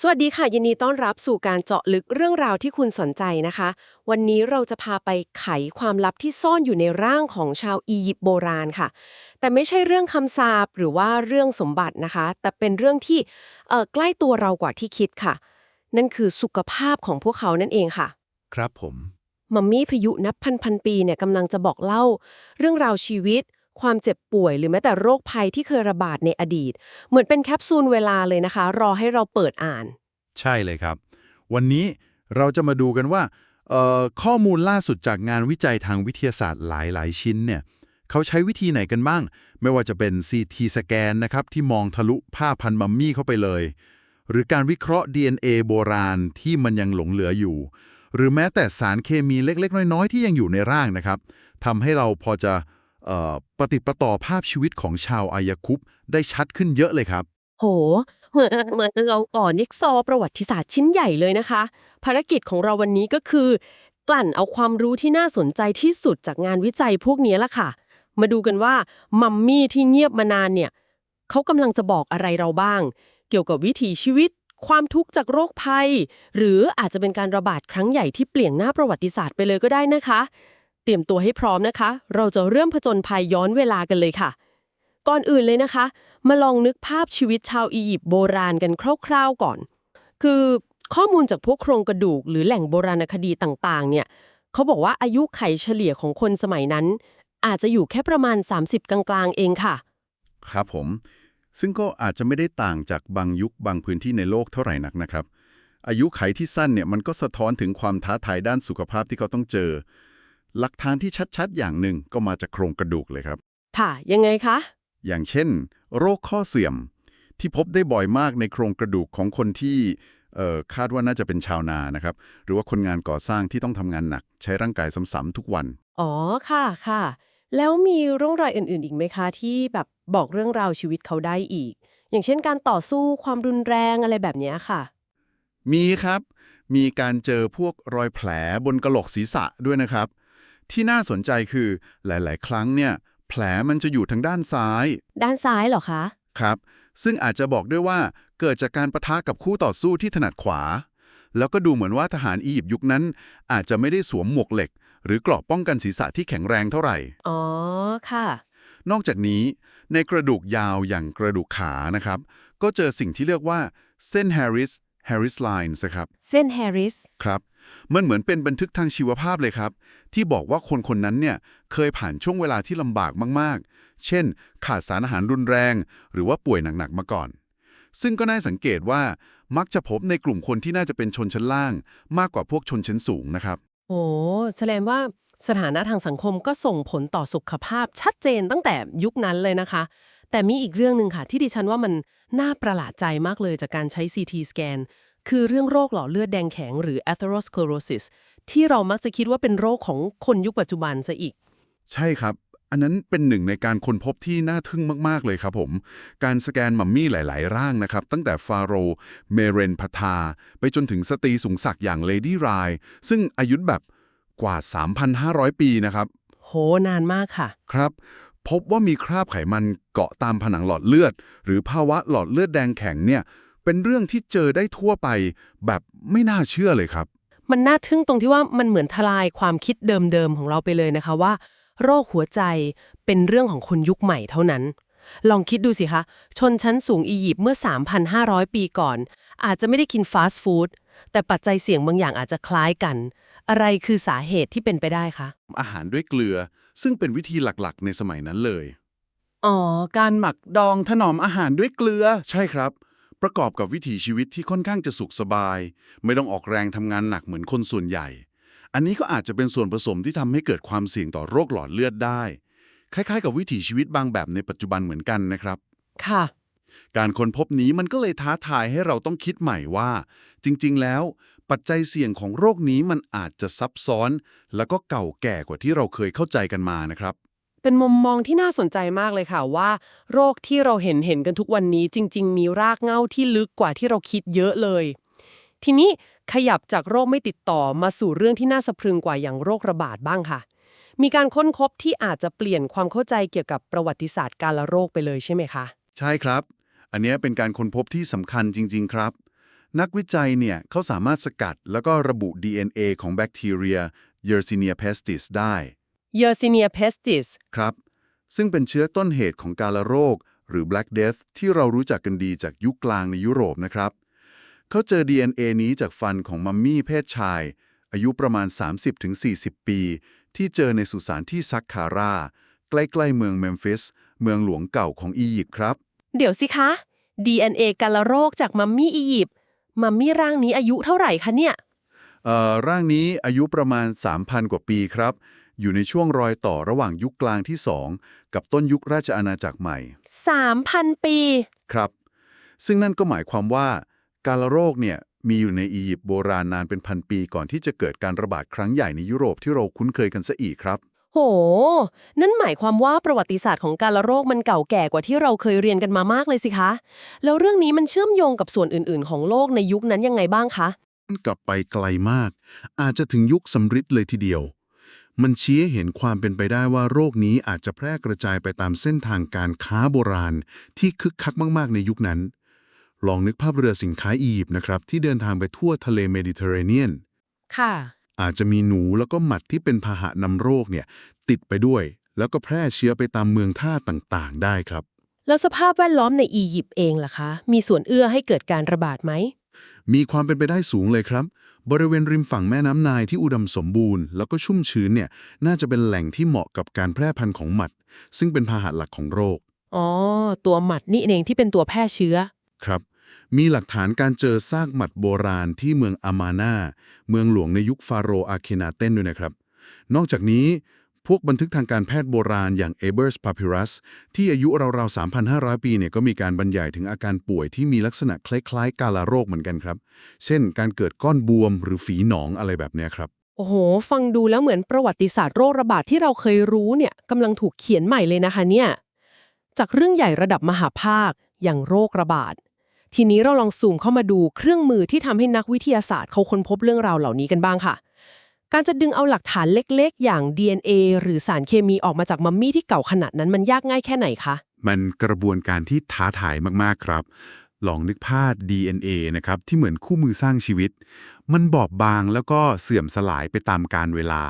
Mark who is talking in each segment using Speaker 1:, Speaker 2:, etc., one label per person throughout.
Speaker 1: สวัสดีค่ะยินดีต้อนรับสู่การเจาะลึกเรื่องราวที่คุณสนใจนะคะ วันนี้เราจะพาไปไขความลับที่ซ่อนอยู่ในร่างของชาวอียิปต์โบราณค่ะ แต่ไม่ใช่เรื่องคำสาปหรือว่าเรื่องสมบัตินะคะ แต่เป็นเรื่องที่เอ่อใกล้ตัวเรากว่าที่คิดค่ะ นั่นคือสุขภาพของพวกเขานั่นเองค่ะ
Speaker 2: ครับผม
Speaker 1: มัมมี่พายุนับพันพันปีเนี่ยกำลังจะบอกเล่า เรื่องราวชีวิต ความเจ็บป่วยหรือแม้แต่โรคภัยที่เคยระบาดในอดีต เหมือนเป็นแคปซูลเวลาเลยนะคะ รอให้เราเปิดอ่าน
Speaker 2: ใช่เลยครับ วันนี้เราจะมาดูกันว่าข้อมูลล่าสุดจากงานวิจัยทางวิทยาศาสตร์หลาย ๆ ชิ้นเนี่ยเขาใช้วิธีไหนกันบ้าง ไม่ว่าจะเป็น CT สแกนนะครับที่มองทะลุผ้าพันมัมมี่เข้าไปเลย หรือการวิเคราะห์ DNA โบราณที่มันยังหลงเหลืออยู่ หรือแม้แต่สารเคมีเล็ก ๆ น้อย ๆ ที่ยังอยู่ในร่างนะครับทำให้เราพอจะ ปฏิประต่อภาพชีวิตของชาวอายาคุปได้ชัดขึ้นเยอะเลยครับ
Speaker 1: โห เหมือนเหมือนเราก่อนยิกซอประวัติศาสตร์ชิ้นใหญ่เลยนะคะ ภารกิจของเราวันนี้ก็คือ กลั่นเอาความรู้ที่น่าสนใจที่สุดจากงานวิจัยพวกนี้ละค่ะ มาดูกันว่ามัมมี่ที่เงียบมานานเนี่ยเขากำลังจะบอกอะไรเราบ้าง เกี่ยวกับวิถีชีวิต ความทุกข์จากโรคภัย หรืออาจจะเป็นการระบาดครั้งใหญ่ที่เปลี่ยนหน้าประวัติศาสตร์ไปเลยก็ได้นะคะ เตรียมตัวให้พร้อมนะคะ เราจะเริ่มผจญภัยย้อนเวลากันเลยค่ะ ก่อนอื่นเลยนะคะ มาลองนึกภาพชีวิตชาวอียิปต์โบราณกันคร่าวๆก่อน คือข้อมูลจากพวกโครงกระดูก หรือแหล่งโบราณคดีต่างๆ เนี่ยเขาบอกว่าอายุไขเฉลี่ยของคนสมัยนั้น อาจจะอยู่แค่ประมาณ 30 กลางๆ เองค่ะ
Speaker 2: ครับผม ซึ่งก็อาจจะไม่ได้ต่างจากบางยุคบางพื้นที่ในโลกเท่าไหร่นักนะครับ อายุไขที่สั้นเนี่ยมันก็สะท้อนถึงความท้าทายด้านสุขภาพที่เขาต้องเจอ หลักฐานที่ชัดๆ อย่างหนึ่งก็มาจากโครงกระดูกเลยครับ
Speaker 1: ค่ะ ยังไงคะ
Speaker 2: อย่างเช่น โรคข้อเสื่อม ที่พบได้บ่อยมากในโครงกระดูกของคนที่เอ่อคาดว่าน่าจะเป็นชาวนานะครับ หรือว่าคนงานก่อสร้างที่ต้องทำงานหนัก ใช้ร่างกายซ้ำๆทุกวัน
Speaker 1: อ๋อค่ะค่ะ แล้วมีร่องรอยอื่นๆ อีกไหมคะ ที่แบบบอกเรื่องราวชีวิตเขาได้อีก อย่างเช่นการต่อสู้ความรุนแรงอะไรแบบเนี้ยค่ะ
Speaker 2: มีครับ มีการเจอพวกรอยแผลบนกระโหลกศีรษะด้วยนะครับ ที่น่าสนใจคือหลาย ๆ ครั้งเนี่ยแผลมันจะอยู่ทางด้านซ้าย
Speaker 1: ด้านซ้ายเหรอคะ
Speaker 2: ครับ ซึ่งอาจจะบอกด้วยว่าเกิดจากการประทะกับคู่ต่อสู้ที่ถนัดขวา แล้วก็ดูเหมือนว่าทหารอียิปต์ยุคนั้น อาจจะไม่ได้สวมหมวกเหล็ก หรือเกราะป้องกันศีรษะที่แข็งแรงเท่าไหร่
Speaker 1: อ๋อ ค่ะ
Speaker 2: นอกจากนี้ ในกระดูกยาวอย่างกระดูกขานะครับ ก็เจอสิ่งที่เรียกว่าเส้น Harris Harris lines นะครับ
Speaker 1: เส้นแฮร์ริส
Speaker 2: ครับ มันเหมือนเป็นบันทึกทางชีวภาพเลยครับ ที่บอกว่าคนคนนั้นเนี่ยเคยผ่านช่วงเวลาที่ลำบากมากๆ เช่น ขาดสารอาหารรุนแรง หรือว่าป่วยหนักๆมาก่อน ซึ่งก็น่าสังเกตว่ามักจะพบในกลุ่มคนที่น่าจะเป็นชนชั้นล่าง มากกว่าพวกชนชั้นสูงนะครับ
Speaker 1: โอ้แสดงว่าสถานะทางสังคมก็ส่งผลต่อสุขภาพชัดเจนตั้งแต่ยุคนั้นเลยนะคะ แต่มีอีกเรื่องหนึ่งค่ะ ที่ดิฉันว่ามันน่าประหลาดใจมากเลยจากการใช้ CT สแกนคือเรื่องโรคหลอดเลือดแดงแข็งหรือ atherosclerosis ที่เรามักจะคิดว่าเป็นโรคของคนยุคปัจจุบันซะอีก
Speaker 2: ใช่ครับ อันนั้นเป็นหนึ่งในการค้นพบที่น่าทึ่งมาก ๆ เลยครับผม การสแกนมัมมี่หลาย ๆ ร่างนะครับ ตั้งแต่ฟาโรห์เมเรนพาทา ไปจนถึงสตรีสูงศักดิ์อย่างเลดี้ไรซึ่งอายุแบบกว่า 3,500 ปีนะครับ
Speaker 1: โห นานมากค่ะ
Speaker 2: ครับ พบว่ามีคราบไขมันเกาะตามผนังหลอดเลือด หรือภาวะหลอดเลือดแดงแข็งเนี่ย เป็นเรื่องที่เจอได้ทั่วไป แบบไม่น่าเชื่อเลยครับ
Speaker 1: มันน่าทึ่งตรงที่ว่ามันเหมือนทลายความคิดเดิมๆของเราไปเลยนะคะว่า โรคหัวใจเป็นเรื่องของคนยุคใหม่เท่านั้น ลองคิดดูสิคะ ชนชั้นสูงอียิปต์เมื่อ 3,500 ปีก่อน อาจจะไม่ได้กินฟาสต์ฟู้ดแต่ปัจจัยเสี่ยงบางอย่างอาจจะคล้ายกัน อะไรคือสาเหตุที่เป็นไปได้คะ
Speaker 2: อาหารด้วยเกลือ ซึ่งเป็นวิธีหลักๆ ในสมัยนั้นเลย
Speaker 3: อ๋อ การหมักดองถนอมอาหารด้วยเกลือ
Speaker 2: ใช่ครับ ประกอบกับวิถีชีวิตที่ค่อนข้างจะสุขสบาย ไม่ต้องออกแรงทำงานหนักเหมือนคนส่วนใหญ่ อันนี้ก็อาจจะเป็นส่วนผสมที่ทำให้เกิดความเสี่ยงต่อโรคหลอดเลือดได้ คล้ายๆ กับวิถีชีวิตบางแบบในปัจจุบันเหมือนกันนะครับ
Speaker 1: ค่ะ
Speaker 2: การค้นพบนี้มันก็เลยท้าทายให้เราต้องคิดใหม่ว่า จริงๆ แล้ว ปัจจัยเสี่ยงของโรคนี้มันอาจจะซับซ้อน แล้วก็เก่าแก่กว่าที่เราเคยเข้าใจกันมานะครับ
Speaker 1: เป็นมุมมองที่น่าสนใจมากเลยค่ะว่า โรคที่เราเห็นเห็นกันทุกวันนี้จริง ๆ มีรากเหง้าที่ลึกกว่าที่เราคิดเยอะเลย ทีนี้ขยับจากโรคไม่ติดต่อมาสู่เรื่องที่น่าสะพรึงกว่าอย่างโรคระบาดบ้างค่ะ มีการค้นพบที่อาจจะเปลี่ยนความเข้าใจเกี่ยวกับประวัติศาสตร์การละโรคไปเลยใช่ไหมคะ
Speaker 2: ใช่ครับ อันเนี้ยเป็นการค้นพบที่สำคัญจริง ๆ ครับ นักวิจัยเนี่ยเขาสามารถสกัดแล้วก็ระบุ DNA ของแบคทีเรีย Yersinia pestis ได้
Speaker 1: Yersinia pestis
Speaker 2: ครับ ซึ่งเป็นเชื้อต้นเหตุของกาฬโรค หรือ Black Death ที่เรารู้จักกันดีจากยุคกลางในยุโรปนะครับเขาเจอ DNA นี้จากฟันของมัมมี่เพศชาย อายุประมาณ 30-40 ปี ที่เจอในสุสานที่ซักคารา ใกล้ๆเมืองเมมฟิส เมืองหลวงเก่าของอียิปต์ครับ
Speaker 1: เดี๋ยวสิคะ DNA กาลโรคจากมัมมี่อียิปต์มัมมี่ร่างนี้อายุเท่าไหร่คะเนี่ย
Speaker 2: เอ่อร่างนี้อายุประมาณ 3,000 กว่าปีครับ อยู่ในช่วงรอยต่อระหว่างยุคกลางที่ 2 กับต้นยุคราชอาณาจักรใหม่
Speaker 1: 3,000 ปี
Speaker 2: ครับ ซึ่งนั่นก็หมายความว่า การละโรคเนี่ย มีอยู่ในอียิปต์โบราณนานเป็นพันปีก่อนที่จะเกิดการระบาดครั้งใหญ่ในยุโรปที่เราคุ้นเคยกันซะอีกครับ
Speaker 1: โห นั่นหมายความว่าประวัติศาสตร์ของกาลโรคมันเก่าแก่กว่าที่เราเคยเรียนกันมามากเลยสิคะ แล้วเรื่องนี้มันเชื่อมโยงกับส่วนอื่น ๆ ของโลกในยุคนั้นยังไงบ้างคะ
Speaker 2: กลับไปไกลมาก อาจจะถึงยุคสำริดเลยทีเดียว มันชี้ให้เห็นความเป็นไปได้ว่าโรคนี้อาจจะแพร่กระจายไปตามเส้นทางการค้าโบราณ ที่คึกคักมาก ๆ ในยุคนั้น ลองนึกภาพเรือสินค้าอียิปต์นะครับที่เดินทางไปทั่วทะเลเมดิเตอร์เรเนียน
Speaker 1: ค่ะ
Speaker 2: อาจจะมีหนูแล้วก็หมัดที่เป็นพาหะนำโรคเนี่ยติดไปด้วย แล้วก็แพร่เชื้อไปตามเมืองท่าต่างๆ ได้ครับ
Speaker 1: แล้วสภาพแวดล้อมในอียิปต์เองล่ะคะ มีส่วนเอื้อให้เกิดการระบาดไหม
Speaker 2: มีความเป็นไปได้สูงเลยครับ บริเวณริมฝั่งแม่น้ำนายที่อุดมสมบูรณ์แล้วก็ชุ่มชื้นเนี่ยน่าจะเป็นแหล่งที่เหมาะกับการแพร่พันธุ์ของหมัด ซึ่งเป็นพาหะหลักของโรค
Speaker 1: อ๋อ ตัวหมัดนี่เองที่เป็นตัวแพร่เชื้อ
Speaker 2: ครับ มีหลักฐานการเจอซากหมัดโบราณที่เมืองอามานาเมืองหลวงในยุคฟาโรห์อาเคนาเต้นด้วยนะครับ นอกจากนี้พวกบันทึกทางการแพทย์โบราณอย่าง Ebers Papyrus ที่อายุราวๆ 3,500 ปีเนี่ยก็มีการบรรยายถึงอาการป่วยที่มีลักษณะคล้ายๆ กาฬโรคเหมือนกันครับ เช่น การเกิดก้อนบวมหรือฝีหนองอะไรแบบนี้ครับ
Speaker 1: โอ้โห ฟังดูแล้วเหมือนประวัติศาสตร์โรคระบาดที่เราเคยรู้เนี่ยกำลังถูกเขียนใหม่เลยนะคะเนี่ย จากเรื่องใหญ่ระดับมหาภาคอย่างโรคระบาด ทีนี้เราลองซูมเข้ามาดูเครื่องมือที่ทำให้นักวิทยาศาสตร์เขาค้นพบเรื่องราวเหล่านี้กันบ้างค่ะ การจะดึงเอาหลักฐานเล็กๆ อย่าง DNA หรือสารเคมีออกมาจากมัมมี่ที่เก่าขนาดนั้นมันยากง่ายแค่ไหนคะ
Speaker 2: มันกระบวนการที่ท้าทายมากๆครับ ลองนึกภาพ DNA นะครับที่เหมือนคู่มือสร้างชีวิต มันบอบบางแล้วก็เสื่อมสลายไปตามกาลเวลา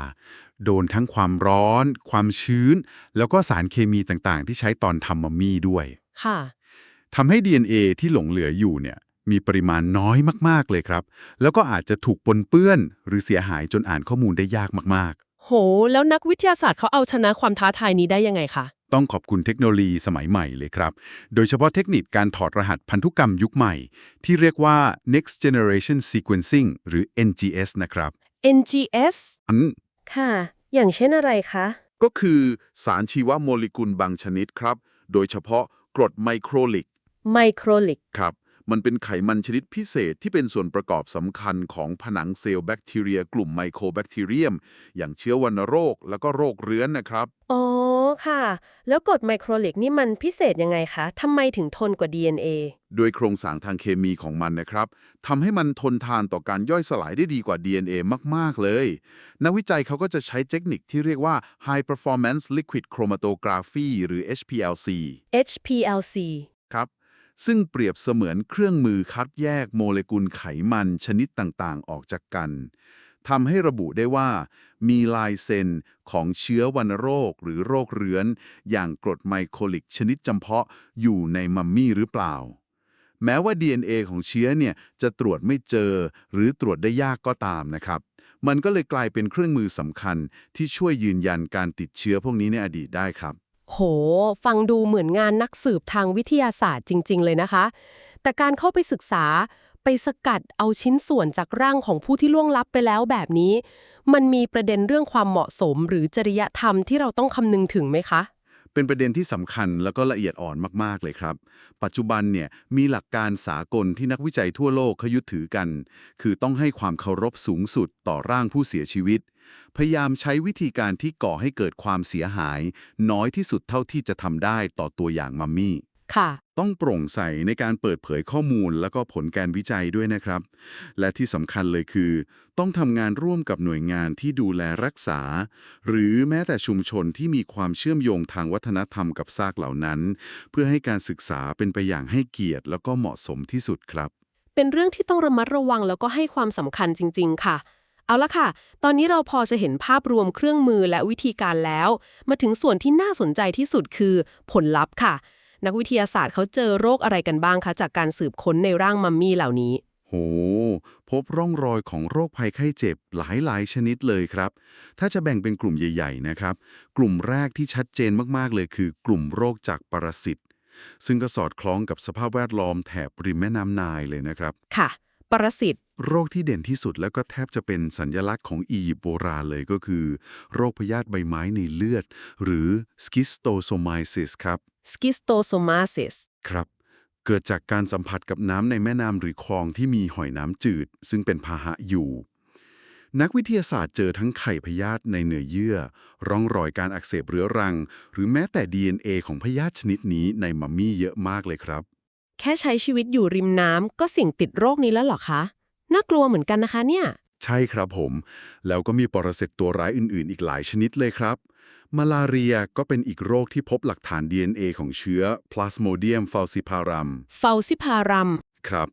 Speaker 2: โดนทั้งความร้อน ความชื้น แล้วก็สารเคมีต่างๆ ที่ใช้ตอนทำมัมมี่ด้วย
Speaker 1: ค่ะ
Speaker 2: ทำให้ DNA ที่หลงเหลืออยู่เนี่ยมีปริมาณน้อยมาก ๆ เลยครับ แล้วก็อาจจะถูกปนเปื้อน หรือเสียหายจนอ่านข้อมูลได้ยากมากๆ
Speaker 1: โห แล้วนักวิทยาศาสตร์เขาเอาชนะความท้าทายนี้ได้ยังไงคะ
Speaker 2: ต้องขอบคุณเทคโนโลยีสมัยใหม่เลยครับ โดยเฉพาะเทคนิคการถอดรหัสพันธุกรรมยุคใหม่ ที่เรียกว่า next generation sequencing หรือ NGS นะครับ
Speaker 1: NGS
Speaker 2: อัน
Speaker 1: ค่ะ อย่างเช่นอะไรคะ
Speaker 2: ก็คือสารชีวโมเลกุลบางชนิดครับ โดยเฉพาะกรดไมโครลิก
Speaker 1: ไมโครลิก
Speaker 2: ครับ มันเป็นไขมันชนิดพิเศษที่เป็นส่วนประกอบสำคัญของผนังเซลล์แบคทีเรีย กลุ่มไมโครแบคทีเรียม อย่างเชื้อวัณโรคแล้วก็โรคเรื้อนนะครับ
Speaker 1: อ๋อค่ะ แล้วกรดไมโครลิกนี่มันพิเศษยังไงคะทำไมถึงทนกว่า DNA
Speaker 2: โดยโครงสร้างทางเคมีของมันนะครับทำให้มันทนทานต่อการย่อยสลายได้ดีกว่า DNA มาก ๆ เลย นักวิจัยเขาก็จะใช้เทคนิคที่เรียกว่า High Performance Liquid Chromatography หรือ HPLC
Speaker 1: HPLC
Speaker 2: ครับ ซึ่งเปรียบเสมือนเครื่องมือคัดแยกโมเลกุลไขมันชนิดต่างๆ ออกจากกันทำให้ระบุได้ว่า มีลายเซ็นของเชื้อวัณโรคหรือโรคเรื้อน อย่างกรดไมโครลิกชนิดจำเพาะอยู่ในมัมมี่หรือเปล่า แม้ว่า DNA ของเชื้อเนี่ยจะตรวจไม่เจอหรือตรวจได้ยากก็ตามนะครับ มันก็เลยกลายเป็นเครื่องมือสำคัญที่ช่วยยืนยันการติดเชื้อพวกนี้ในอดีตได้ครับ
Speaker 1: โห ฟังดูเหมือนงานนักสืบทางวิทยาศาสตร์จริง ๆ เลยนะคะ แต่การเข้าไปศึกษาไปสกัดเอาชิ้นส่วนจากร่างของผู้ที่ล่วงลับไปแล้วแบบนี้ มันมีประเด็นเรื่องความเหมาะสมหรือจริยธรรมที่เราต้องคำนึงถึงไหมคะ
Speaker 2: เป็นประเด็นที่สำคัญแล้วก็ละเอียดอ่อนมากๆเลยครับ ปัจจุบันเนี่ยมีหลักการสากลที่นักวิจัยทั่วโลกเขายึดถือกัน คือต้องให้ความเคารพสูงสุดต่อร่างผู้เสียชีวิต พยายามใช้วิธีการที่ก่อให้เกิดความเสียหาย น้อยที่สุดเท่าที่จะทำได้ต่อตัวอย่างมัมมี่
Speaker 1: ค่ะ
Speaker 2: ต้องโปร่งใสในการเปิดเผยข้อมูลแล้วก็ผลการวิจัยด้วยนะครับ และที่สำคัญเลยคือ ต้องทำงานร่วมกับหน่วยงานที่ดูแลรักษา หรือแม้แต่ชุมชนที่มีความเชื่อมโยงทางวัฒนธรรมกับซากเหล่านั้น เพื่อให้การศึกษาเป็นไปอย่างให้เกียรติ แล้วก็เหมาะสมที่สุดครับ
Speaker 1: เป็นเรื่องที่ต้องระมัดระวังแล้วก็ให้ความสำคัญจริง ๆ ค่ะเอาละค่ะ ตอนนี้เราพอจะเห็นภาพรวมเครื่องมือและวิธีการแล้ว มาถึงส่วนที่น่าสนใจที่สุดคือผลลัพธ์ค่ะ นักวิทยาศาสตร์เขาเจอโรคอะไรกันบ้างคะ จากการสืบค้นในร่างมัมมี่เหล่านี้
Speaker 2: โห พบร่องรอยของโรคภัยไข้เจ็บหลายๆ ชนิดเลยครับ ถ้าจะแบ่งเป็นกลุ่มใหญ่ ๆ นะครับ กลุ่มแรกที่ชัดเจนมากๆ เลยคือกลุ่มโรคจากปรสิตซึ่งก็สอดคล้องกับสภาพแวดล้อมแถบริมแม่น้ำนายเลยนะครับ
Speaker 1: ค่ะ ปรสิต
Speaker 2: โรคที่เด่นที่สุดแล้วก็แทบจะเป็นสัญญลักษณ์ของอียิปต์โบราณเลยก็คือ โรคพยาธิใบไม้ในเลือด หรือ schistosomiasis ครับ
Speaker 1: schistosomiasis
Speaker 2: ครับ เกิดจากการสัมผัสกับน้ำในแม่น้ำหรือคลองที่มีหอยน้ำจืด ซึ่งเป็นพาหะอยู่ นักวิทยาศาสตร์เจอทั้งไข่พยาธิในเนื้อเยื่อ ร่องรอยการอักเสบเรื้อรัง หรือแม้แต่ DNA ของพยาธิชนิดนี้ในมัมมี่เยอะมากเลยครับ
Speaker 1: แค่ใช้ชีวิตอยู่ริมน้ำก็เสี่ยงติดโรคนี้แล้วเหรอคะ น่ากลัวเหมือนกันนะคะเนี่ย
Speaker 2: ใช่ครับผม แล้วก็มีปรสิตตัวร้ายอื่น ๆ อีกหลายชนิดเลยครับ มาลาเรียก็เป็นอีกโรคที่พบหลักฐาน DNA ของเชื้อ Plasmodium falciparum
Speaker 1: เฟลซิพารัม
Speaker 2: ครับ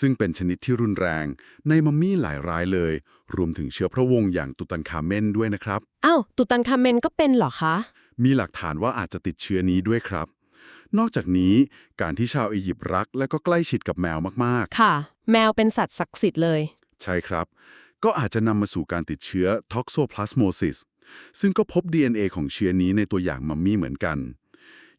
Speaker 2: ซึ่งเป็นชนิดที่รุนแรง ในมัมมี่หลายรายเลย รวมถึงเชื้อพระวงศ์อย่างตุตันคาเมนด้วยนะครับ
Speaker 1: อ้าวตุตันคาเมนก็เป็นเหรอคะ
Speaker 2: มีหลักฐานว่าอาจจะติดเชื้อนี้ด้วยครับ นอกจากนี้การที่ชาวอียิปต์รักและก็ใกล้ชิดกับแมวมาก
Speaker 1: ค่ะ แมวเป็นสัตว์ศักดิ์สิทธิ์เลย
Speaker 2: ๆ ใช่ครับ ก็อาจจะนำมาสู่การติดเชื้อ toxoplasmosis ซึ่งก็พบ DNA ของเชื้อนี้ในตัวอย่างมัมมี่เหมือนกันอ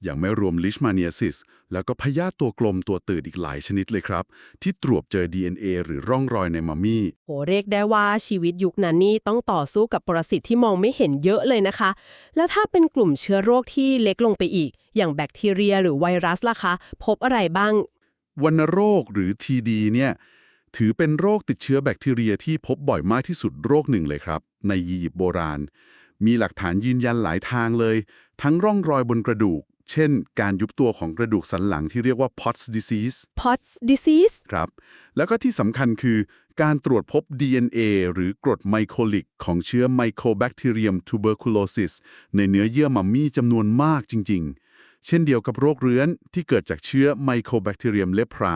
Speaker 2: ย่างไม่รวม leishmaniasis แล้วก็พยาธิตัวกลมตัวตืดอีกหลายชนิดเลยครับ ที่ตรวจเจอ DNA หรือร่องรอยในมัมมี่
Speaker 1: โหเรียกได้ว่าชีวิตยุคนั้นนี่ต้องต่อสู้กับปรสิตที่มองไม่เห็นเยอะเลยนะคะ แล้วถ้าเป็นกลุ่มเชื้อโรคที่เล็กลงไปอีก อย่างแบคทีเรียหรือไวรัสล่ะคะ พบอะไรบ้าง
Speaker 2: วัณโรคหรือ TD เนี่ยถือเป็นโรคติดเชื้อแบคทีเรียที่พบบ่อยมากที่สุดโรคหนึ่งเลยครับ ในอียิปต์โบราณ มีหลักฐานยืนยันหลายทางเลย ทั้งร่องรอยบนกระดูก เช่น การยุบตัวของกระดูกสันหลังที่เรียกว่า POTS disease
Speaker 1: POTS disease
Speaker 2: ครับ แล้วก็ที่สำคัญคือ การตรวจพบ DNA หรือกรดไมโครลิก ของเชื้อ Mycobacterium tuberculosis ในเนื้อเยื่อมัมมี่จำนวนมากจริง ๆ เช่นเดียวกับโรคเรื้อนที่เกิดจากเชื้อ Mycobacterium lepra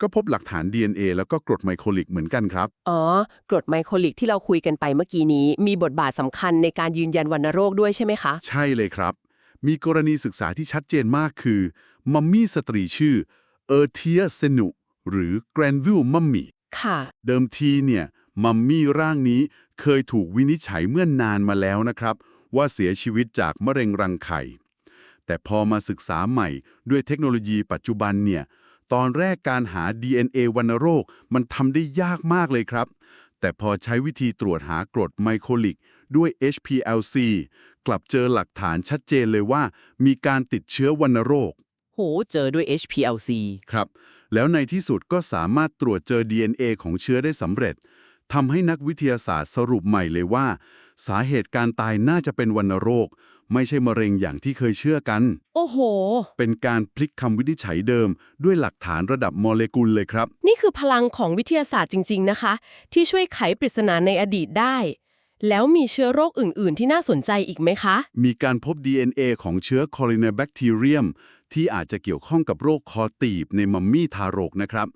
Speaker 2: ก็พบหลักฐาน DNA แล้วก็กรดไมโครลิกเหมือนกันครับ
Speaker 1: อ๋อ กรดไมโครลิกที่เราคุยกันไปเมื่อกี้นี้ มีบทบาทสำคัญในการยืนยันวัณโรคด้วยใช่ไหมคะ
Speaker 2: ใช่เลยครับ มีกรณีศึกษาที่ชัดเจนมากคือมัมมี่สตรีชื่อเออเทียเซนุ หรือ Granville Mummy
Speaker 1: ค่ะ
Speaker 2: เดิมทีเนี่ยมัมมี่ร่างนี้เคยถูกวินิจฉัยเมื่อนานมาแล้วนะครับ ว่าเสียชีวิตจากมะเร็งรังไข่ แต่พอมาศึกษาใหม่ด้วยเทคโนโลยีปัจจุบันเนี่ยตอนแรกการหา DNA วัณโรคมันทำได้ยากมากเลยครับ แต่พอใช้วิธีตรวจหากรดไมโครลิกด้วย HPLC กลับเจอหลักฐานชัดเจนเลยว่า มีการติดเชื้อวัณโรค
Speaker 1: โห เจอด้วย HPLC
Speaker 2: ครับ แล้วในที่สุดก็สามารถตรวจเจอ DNA ของเชื้อได้สำเร็จทำให้นักวิทยาศาสตร์สรุปใหม่เลยว่า สาเหตุการตายน่าจะเป็นวัณโรค ไม่ใช่มะเร็งอย่างที่เคยเชื่อกัน
Speaker 1: โอ้โห
Speaker 2: เป็นการพลิกคำวินิจฉัยเดิม ด้วยหลักฐานระดับโมเลกุลเลยครับ
Speaker 1: นี่คือพลังของวิทยาศาสตร์จริง ๆ นะคะ ที่ช่วยไขปริศนาในอดีตได้ แล้วมีเชื้อโรคอื่น ๆ ที่น่าสนใจอีกไหมคะ
Speaker 2: มีการพบ DNA ของเชื้อ Corynebacterium ที่อาจจะเกี่ยวข้องกับโรคคอตีบในมัมมี่ทารกนะครับ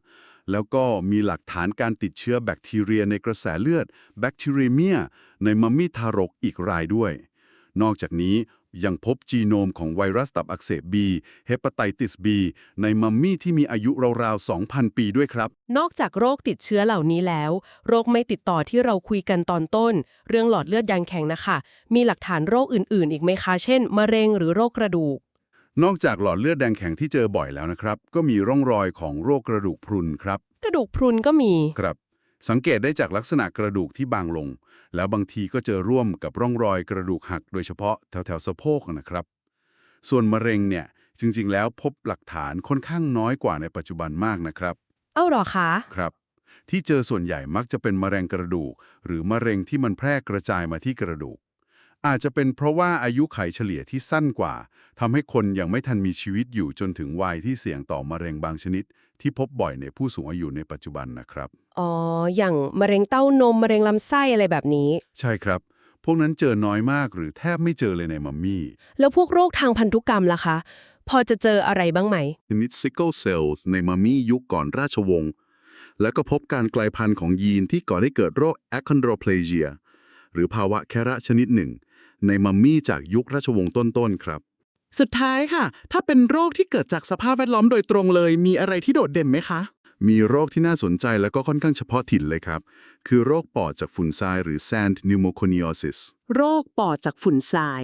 Speaker 2: แล้วก็มีหลักฐานการติดเชื้อแบคทีเรียในกระแสเลือดแบคทีเรียเมียในมัมมี่ทารกอีกรายด้วย นอกจากนี้ยังพบจีโนมของไวรัสตับอักเสบ B เฮปาไตติส B ในมัมมี่ที่มีอายุราวๆ 2,000 ปีด้วยครับ
Speaker 1: นอกจากโรคติดเชื้อเหล่านี้แล้ว โรคไม่ติดต่อที่เราคุยกันตอนต้น เรื่องหลอดเลือดยางแข็งนะคะ มีหลักฐานโรคอื่นๆ อีกไหมคะ เช่น มะเร็งหรือโรคกระดูก
Speaker 2: นอกจากหลอดเลือดแดงแข็งที่เจอบ่อยแล้วนะครับ ก็มีร่องรอยของโรคกระดูกพรุนครับ
Speaker 1: กระดูกพรุนก็มี
Speaker 2: ครับ สังเกตได้จากลักษณะกระดูกที่บางลง แล้วบางทีก็เจอร่วมกับร่องรอยกระดูกหักโดยเฉพาะแถวแถวๆสะโพกนะครับ ส่วนมะเร็งเนี่ยจริงๆ แล้วพบหลักฐานค่อนข้างน้อยกว่าในปัจจุบันมากนะครับ
Speaker 1: เอ้าเหรอคะ
Speaker 2: ครับ ที่เจอส่วนใหญ่มักจะเป็นมะเร็งกระดูก หรือมะเร็งที่มันแพร่กระจายมาที่กระดูก อาจจะเป็นเพราะว่าอายุไขเฉลี่ยที่สั้นกว่าทำให้คนยังไม่ทันมีชีวิตอยู่จนถึงวัยที่เสี่ยงต่อมะเร็งบางชนิด ที่พบบ่อยในผู้สูงอายุในปัจจุบันนะครับ
Speaker 1: อ๋อ อย่างมะเร็งเต้านมมะเร็งลำไส้อะไรแบบนี้
Speaker 2: ใช่ครับ พวกนั้นเจอน้อยมากหรือแทบไม่เจอเลยในมัมมี่
Speaker 1: แล้วพวกโรคทางพันธุกรรมล่ะคะ พอจะเจออะไรบ้างไหม
Speaker 2: ชนิดซิกเกิลเซลล์ในมัมมี่ยุคก่อนราชวงศ์ แล้วก็พบการกลายพันธุ์ของยีนที่ก่อให้เกิดโรค achondroplasia หรือภาวะแคระชนิดหนึ่ง ในมัมมี่จากยุคราชวงศ์ต้นๆครับ
Speaker 4: สุดท้ายค่ะ ถ้าเป็นโรคที่เกิดจากสภาพแวดล้อมโดยตรงเลย มีอะไรที่โดดเด่นไหมคะ
Speaker 2: มีโรคที่น่าสนใจแล้วก็ค่อนข้างเฉพาะถิ่นเลยครับ คือโรคปอดจากฝุ่นทรายหรือ sand pneumoconiosis
Speaker 4: โรคปอดจากฝุ่นทราย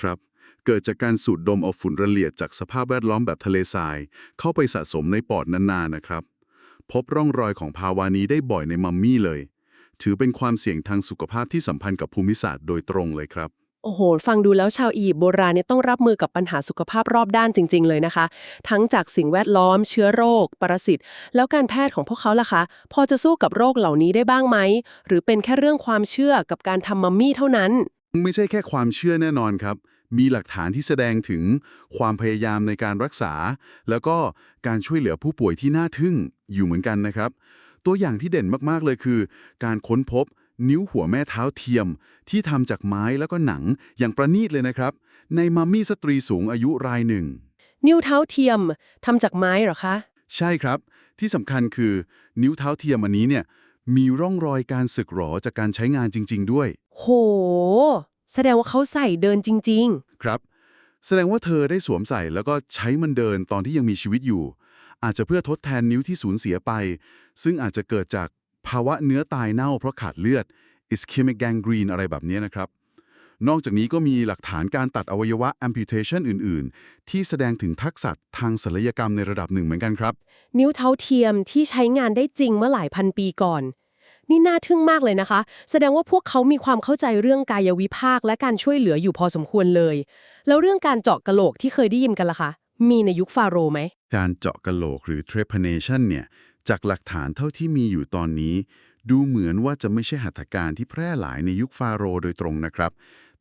Speaker 2: ครับ เกิดจากการสูดดมเอาฝุ่นระเลียดจากสภาพแวดล้อมแบบทะเลทราย เข้าไปสะสมในปอดนานๆนะครับ พบร่องรอยของภาวะนี้ได้บ่อยในมัมมี่เลย ถือเป็นความเสี่ยงทางสุขภาพที่สัมพันธ์กับภูมิศาสตร์โดยตรงเลยครับ
Speaker 1: โอ้โห ฟังดูแล้วชาวอียิปต์โบราณเนี่ยต้องรับมือกับปัญหาสุขภาพรอบด้านจริง ๆ เลยนะคะ ทั้งจากสิ่งแวดล้อม เชื้อโรค ปรสิต แล้วการแพทย์ของพวกเขาล่ะคะ พอจะสู้กับโรคเหล่านี้ได้บ้างไหม หรือเป็นแค่เรื่องความเชื่อกับการทำมัมมี่เท่านั้น
Speaker 2: ไม่ใช่แค่ความเชื่อแน่นอนครับ มีหลักฐานที่แสดงถึงความพยายามในการรักษา แล้วก็การช่วยเหลือผู้ป่วยที่น่าทึ่งอยู่เหมือนกันนะครับ ตัวอย่างที่เด่นมากๆเลยคือ การค้นพบ นิ้วหัวแม่เท้าเทียม ที่ทำจากไม้แล้วก็หนังอย่างประณีตเลยนะครับ ในมัมมี่สตรีสูงอายุรายหนึ่ง
Speaker 1: นิ้วเท้าเทียมทำจากไม้เหรอคะ
Speaker 2: ใช่ครับ ที่สำคัญคือนิ้วเท้าเทียมอันนี้เนี่ยมีร่องรอยการสึกหรอจากการใช้งานจริง ๆ ด้วย
Speaker 1: โห แสดงว่าเขาใส่เดินจริง
Speaker 2: ครับ แสดงว่าเธอได้สวมใส่แล้วก็ใช้มันเดินตอนที่ยังมีชีวิตอยู่ อาจจะเพื่อทดแทนนิ้วที่สูญเสียไป ซึ่งอาจจะเกิดจาก ภาวะเนื้อตายเน่าเพราะขาดเลือด ischemic gangrene อะไรแบบนี้นะครับ นอกจากนี้ก็มีหลักฐานการตัดอวัยวะ amputation อื่น ๆ ที่แสดงถึงทักษะทางศัลยกรรมในระดับหนึ่งเหมือนกันครับ
Speaker 1: ๆนิ้วเท้าเทียมที่ใช้งานได้จริงเมื่อหลายพันปีก่อนนี่น่าทึ่งมากเลยนะคะ แสดงว่าพวกเขามีความเข้าใจเรื่องกายวิภาคและการช่วยเหลืออยู่พอสมควรเลย แล้วเรื่องการเจาะกะโหลกที่เคยได้ยินกันล่ะคะ มีในยุคฟาโรห์ไหม
Speaker 2: การเจาะกะโหลกหรือ trepanation เนี่ย จากหลักฐานเท่าที่มีอยู่ตอนนี้ ดูเหมือนว่าจะไม่ใช่หัตถการที่แพร่หลายในยุคฟาโรห์โดยตรงนะครับ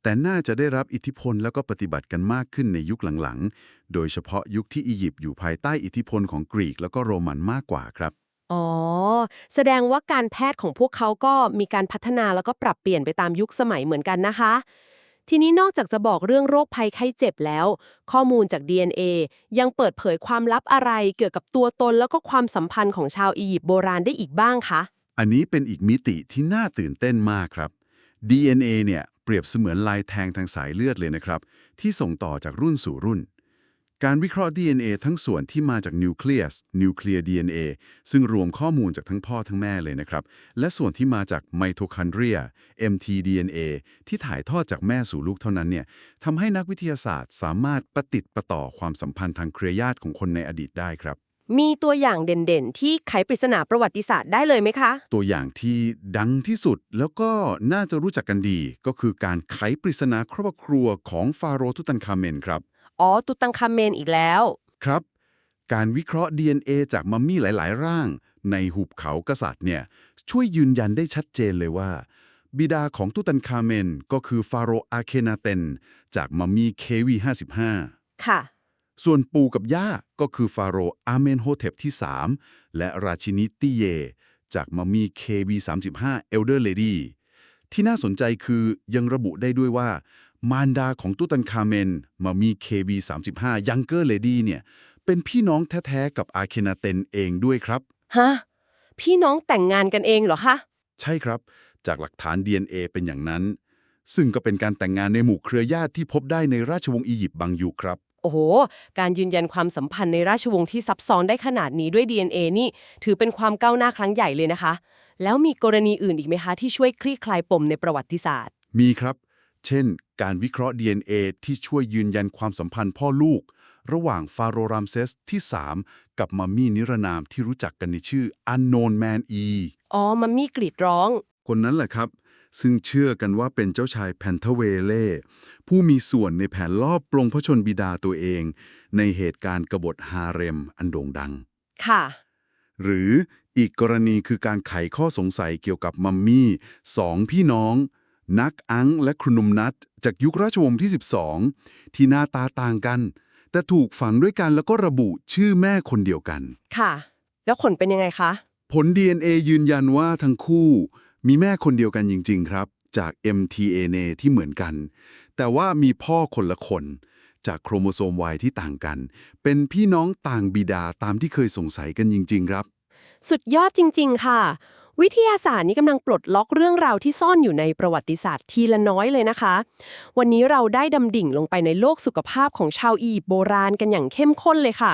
Speaker 2: แต่น่าจะได้รับอิทธิพลแล้วก็ปฏิบัติกันมากขึ้นในยุคหลังๆ โดยเฉพาะยุคที่อียิปต์อยู่ภายใต้อิทธิพลของกรีกแล้วก็โรมันมากกว่าครับ
Speaker 1: อ๋อ แสดงว่าการแพทย์ของพวกเขาก็มีการพัฒนาแล้วก็ปรับเปลี่ยนไปตามยุคสมัยเหมือนกันนะคะ ทีนี้นอกจากจะบอกเรื่องโรคภัยไข้เจ็บแล้ว ข้อมูลจาก DNA ยังเปิดเผยความลับอะไรเกี่ยวกับตัวตนแล้วก็ความสัมพันธ์ของชาวอียิปต์โบราณได้อีกบ้างคะ
Speaker 2: อันนี้เป็นอีกมิติที่น่าตื่นเต้นมากครับ DNA เนี่ยเปรียบเสมือนลายแทงทางสายเลือดเลยนะครับ ที่ส่งต่อจากรุ่นสู่รุ่น การวิเคราะห์ DNA ทั้งส่วนที่มาจากนิวเคลียสนิวเคลียร์ DNA ซึ่งรวมข้อมูลจากทั้งพ่อทั้งแม่เลยนะครับ และส่วนที่มาจากไมโทคอนเดรีย mtDNA ที่ถ่ายทอดจากแม่สู่ลูกเท่านั้นเนี่ยทำให้นักวิทยาศาสตร์สามารถประติดประต่อความสัมพันธ์ทางเครือญาติของคนในอดีตได้ครับ
Speaker 1: มีตัวอย่างเด่นๆ ที่ไขปริศนาประวัติศาสตร์ได้เลยไหมคะ
Speaker 2: ตัวอย่างที่ดังที่สุดแล้วก็น่าจะรู้จักกันดี ก็คือการไขปริศนาครอบครัวของฟาโรห์ทุตันคาเมนครับ
Speaker 1: อ๋อ ตุตังคาเมนอีกแล้ว
Speaker 2: ครับ การวิเคราะห์ DNA จากมัมมี่หลาย ๆ ร่าง ในหุบเขากษัตริย์เนี่ยช่วยยืนยันได้ชัดเจนเลยว่า บิดาของตุตันคาเมนก็คือฟาโรห์อาเคนาเตนจากมัมมี่เควี55
Speaker 1: ค่ะ
Speaker 2: ส่วนปู่กับย่าก็คือฟาโรห์อาเมนโฮเทปที่ 3 และราชินีติเย จากมัมมี่ KB35 Elder Lady ที่น่าสนใจคือยังระบุได้ด้วยว่า มารดาของตุตันคาเมนมัมมี่ KB35 Younger Lady เนี่ย เป็นพี่น้องแท้ๆกับอาเคนาเตนเองด้วยครับ
Speaker 1: ฮะ พี่น้องแต่งงานกันเองเหรอคะ
Speaker 2: ใช่ครับ จากหลักฐาน DNA เป็นอย่างนั้น ซึ่งก็เป็นการแต่งงานในหมู่เครือญาติที่พบได้ในราชวงศ์อียิปต์บางยุคครับ
Speaker 1: โอ้โห การยืนยันความสัมพันธ์ในราชวงศ์ที่ซับซ้อนได้ขนาดนี้ด้วย DNA นี่ ถือเป็นความก้าวหน้าครั้งใหญ่เลยนะคะ แล้วมีกรณีอื่นอีกไหมคะที่ช่วยคลี่คลายปมในประวัติศาสตร์
Speaker 2: มีครับ เช่น การวิเคราะห์ DNA ที่ช่วยยืนยันความสัมพันธ์พ่อลูก ระหว่างฟาโรห์รามเซสที่ 3 กับมัมมี่นิรนามที่รู้จักกันในชื่อ Unknown Man E
Speaker 1: อ๋อ มัมมี่กรีดร้อง
Speaker 2: คนนั้นแหละครับ ซึ่งเชื่อกันว่าเป็นเจ้าชายแพนเทเวเล่ ผู้มีส่วนในแผนลอบปลงพระชนบิดาตัวเอง ในเหตุการณ์กบฏฮาเร็มอันโด่งดัง
Speaker 1: ค่ะ
Speaker 2: หรืออีกกรณีคือการไขข้อสงสัยเกี่ยวกับมัมมี่สองพี่น้อง นักอังและครุนุมนัทจากยุคราชวงศ์ที่ 12 ที่หน้าตาต่างกัน แต่ถูกฝังด้วยกันแล้วก็ระบุชื่อแม่คนเดียวกัน
Speaker 1: ค่ะ แล้วผลเป็นยังไงคะ
Speaker 2: ผล DNA ยืนยันว่าทั้งคู่ มีแม่คนเดียวกันจริง ๆ ครับ จาก mTNA ที่เหมือนกัน แต่ว่ามีพ่อคนละคน จากโครโมโซม Y ที่ต่างกัน เป็นพี่น้องต่างบิดาตามที่เคยสงสัยกันจริง ๆ ครับ
Speaker 1: สุดยอดจริง ๆ ค่ะ วิทยาศาสตร์นี้กำลังปลดล็อกเรื่องราวที่ซ่อนอยู่ในประวัติศาสตร์ทีละน้อยเลยนะคะ วันนี้เราได้ดำดิ่งลงไปในโลกสุขภาพของชาวอียิปต์โบราณกันอย่างเข้มข้นเลยค่ะ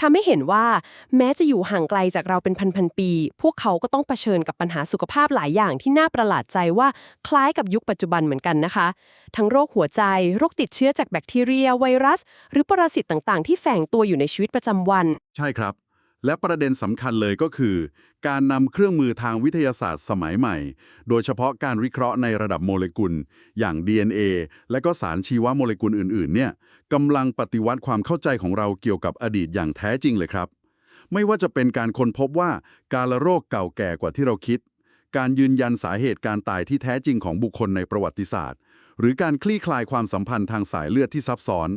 Speaker 1: ทำให้เห็นว่าแม้จะอยู่ห่างไกลจากเราเป็นพันๆปี พวกเขาก็ต้องเผชิญกับปัญหาสุขภาพหลายอย่างที่น่าประหลาดใจว่าคล้ายกับยุคปัจจุบันเหมือนกันนะคะ ทั้งโรคหัวใจ โรคติดเชื้อจากแบคทีเรีย ไวรัส หรือปรสิตต่างๆ ที่แฝงตัวอยู่ในชีวิตประจำวัน
Speaker 2: ใช่ครับ และประเด็นสำคัญเลยก็คือ การนำเครื่องมือทางวิทยาศาสตร์สมัยใหม่ โดยเฉพาะการวิเคราะห์ในระดับโมเลกุล อย่าง DNA และก็สารชีวโมเลกุลอื่น ๆ เนี่ยกำลังปฏิวัติความเข้าใจของเราเกี่ยวกับอดีตอย่างแท้จริงเลยครับ ไม่ว่าจะเป็นการค้นพบว่าการละโรคเก่าแก่กว่าที่เราคิด การยืนยันสาเหตุการตายที่แท้จริงของบุคคลในประวัติศาสตร์ หรือการคลี่คลายความสัมพันธ์ทางสายเลือดที่ซับซ้อน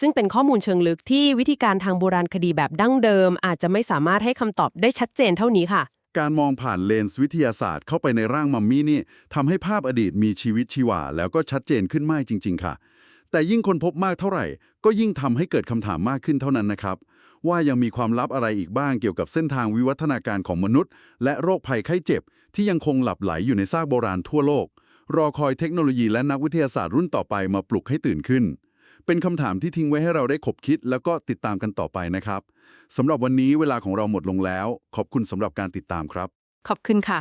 Speaker 1: ซึ่งเป็นข้อมูลเชิงลึกที่วิธีการทางโบราณคดีแบบดั้งเดิม อาจจะไม่สามารถให้คำตอบได้ชัดเจนเท่านี้ค่ะ
Speaker 2: การมองผ่านเลนส์วิทยาศาสตร์เข้าไปในร่างมัมมี่นี่ทำให้ภาพอดีตมีชีวิตชีวา แล้วก็ชัดเจนขึ้นมากจริง ๆ ค่ะ แต่ยิ่งคนพบมากเท่าไหร่ ก็ยิ่งทำให้เกิดคำถามมากขึ้นเท่านั้นนะครับ ว่ายังมีความลับอะไรอีกบ้างเกี่ยวกับเส้นทางวิวัฒนาการของมนุษย์ และโรคภัยไข้เจ็บ ที่ยังคงหลับไหลอยู่ในซากโบราณทั่วโลก รอคอยเทคโนโลยีและนักวิทยาศาสตร์รุ่นต่อไปมาปลุกให้ตื่นขึ้น เป็นคำถามที่ทิ้งไว้ให้เราได้ขบคิด แล้วก็ติดตามกันต่อไปนะครับสำหรับวันนี้เวลาของเราหมดลงแล้ว ขอบคุณสำหรับการติดตามครับ
Speaker 1: ขอบคุณค่ะ